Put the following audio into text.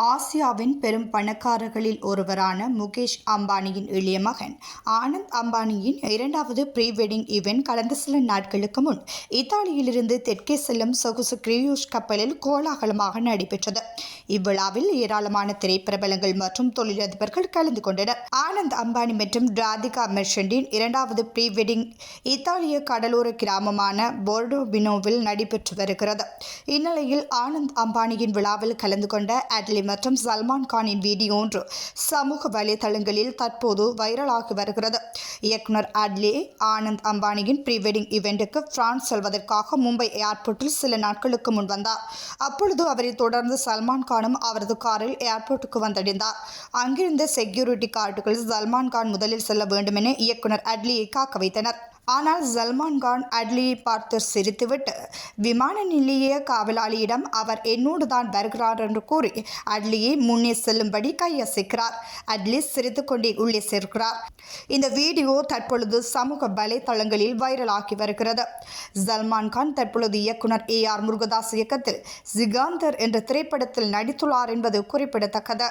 ஆசியாவின் பெரும் பணக்காரர்களில் ஒருவரான முகேஷ் அம்பானியின் இளைய மகன். ஆனந்த் அம்பானியின் இரண்டாவது ப்ரீ வெட்டிங் ஈவென்ட் கடந்த சில நாட்களுக்கு முன் இத்தாலியிலிருந்து தெற்கே செல்லும் சொகுசு கிரியூஷ் கப்பலில் கோலாகலமாக நடைபெற்றது. இவ்விழாவில் ஏராளமான திரைப்பிரபலங்கள் மற்றும் தொழிலதிபர்கள் கலந்து கொண்டனர். ஆனந்த் அம்பானி மற்றும் ராதிகா மெர்ஷண்டின் இரண்டாவது ப்ரீ வெட்டிங் இத்தாலிய கடலோர கிராமமான போர்டோபினோவில் நடைபெற்று வருகிறது. இந்நிலையில் ஆனந்த் அம்பானியின் விழாவில் கலந்து கொண்ட அட்லி மற்றும் சல்மான் கானின் வீடியோ ஒன்று சமூக வலைதளங்களில் தற்போது வைரலாகி வருகிறது. இயக்குனர் அட்லி ஆனந்த் அம்பானியின் ப்ரீ வெட்டிங் இவெண்ட்டுக்கு பிரான்ஸ் செல்வதற்காக மும்பை ஏர்போர்ட்டில் சில நாட்களுக்கு முன் வந்தார். அப்பொழுது அவரை தொடர்ந்து சல்மான் கான் சல்மானும் அவரது காரில் ஏர்போர்ட்டுக்கு வந்தடைந்தார். அங்கிருந்த செக்யூரிட்டி கார்டுகள் சல்மான் கான் முதலில் செல்ல வேண்டுமென இயக்குனர் அட்லியை காக்க வைத்தனர். ஆனால் சல்மான் கான் அட்லியை பார்த்து சிரித்துவிட்டு விமான நிலைய காவலாளியிடம் அவர் என்னோடு தான் வருகிறார் என்று கூறி அட்லியை முன்னே செல்லும்படி கையசைக்கிறார். அட்லி சிரித்துக்கொண்டே உள்ளே சேர்க்கிறார் இந்த வீடியோ தற்பொழுது சமூக வலைதளங்களில் வைரலாகி வருகிறது. சல்மான் கான் தற்பொழுது இயக்குனர் ஏ ஆர் முருகதாஸ் இயக்கத்தில் ஜிகாந்தர் என்ற திரைப்படத்தில் நடித்துள்ளார் என்பது குறிப்பிடத்தக்கது.